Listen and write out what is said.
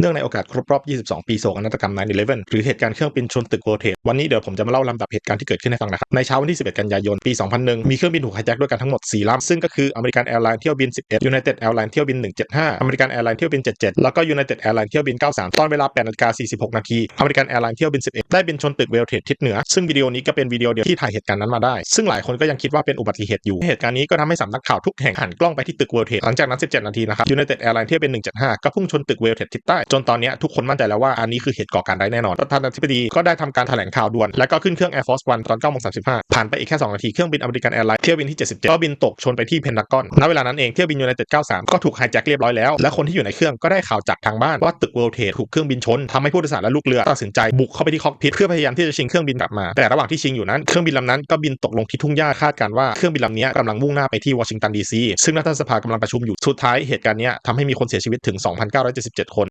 เนื่องในโอกาสครบรอบ 22 ปีโศกนาฏกรรม 9/11 หรือเหตุการณ์เครื่องบินชนตึก World Trade วันนี้เดี๋ยวผมจะมาเล่าลำดับเหตุการณ์ที่เกิดขึ้นให้ฟังนะครับ ในเช้าวันที่ 11 กันยายน ปี 2001 มีเครื่องบินถูกไฮแจ็คด้วยกันทั้งหมด 4 ลำ ซึ่งก็คืออเมริกันแอร์ไลน์เที่ยวบิน 11 United Airlines เที่ยวบิน 175อเมริกันแอร์ไลน์เที่ยวบิน 77 แล้วก็ United Airlines เที่ยวบิน 93 ตอนเวลา8นาฬิกา46 นาทีอเมริกันแอร์ไลน์เที่ยวบิน 11 ได้บินชนตึก World Trade ทิศเหนือ ซึ่งวิดีโอนี้ก็เป็นวิดีโอเดียวที่ถ่ายเหตุการณ์นั้นมาได้ ซึ่งหลายคนก็ยังคิดว่าเป็นอุบัติเหตุอยู่ เหตุการณ์นี้ก็ทำให้สำนักข่าวทุกแห่งหันกล้องไปที่ตึก World Trade หลังจากนั้น 17 นาทีนะครับ United Airlines เที่ยวบิน 175 ก็พุ่งชนตึก World Trade ทิศใต้จนตอนนี้ทุกคนมั่นใจแล้วว่าอันนี้คือเหตุก่อการร้ายแน่นอนประธานาธิบดีก็ได้ทำการแถลงข่าวด่วน และก็ขึ้นเครื่อง Air Force One ตอน9โมง35ผ่านไปอีกแค่ 2 นาที เครื่องบินอเมริกันแอร์ไลน์เที่ยวบินที่ 77 ก็บินตกชนไปที่เพนทากอนณเวลานั้นเองเที่ยวบิน United 93 ก็ถูกไฮแจ็คเรียบร้อยแล้ว และคนที่อยู่ในเครื่องก็ได้ข่าวจากทางบ้านว่าตึก World Trade ถูกเครื่องบินชนทำให้ผู้โดยสารและลูกเรือตัดสินใจบุกเข้าไปที่คอกพิทเพื่อพยายามที่จะชิงเครื่องบินกลับมา แต่ระหว่างที่ชิงอยู่นั้นเครื่องบินลำนั้นก็บินตกลงที่ทุ่งหญ้าคาดการว่าเครื่องบินลำนี้กำลังมุ่งหน้าไปที่วอชิงตันดีซีซึ่งรัฐสภากำลังประชุมอยู่สุดท้ายเหตุการณ์นี้ทำให้มีคนเสียชีวิตถึง 2,977 คน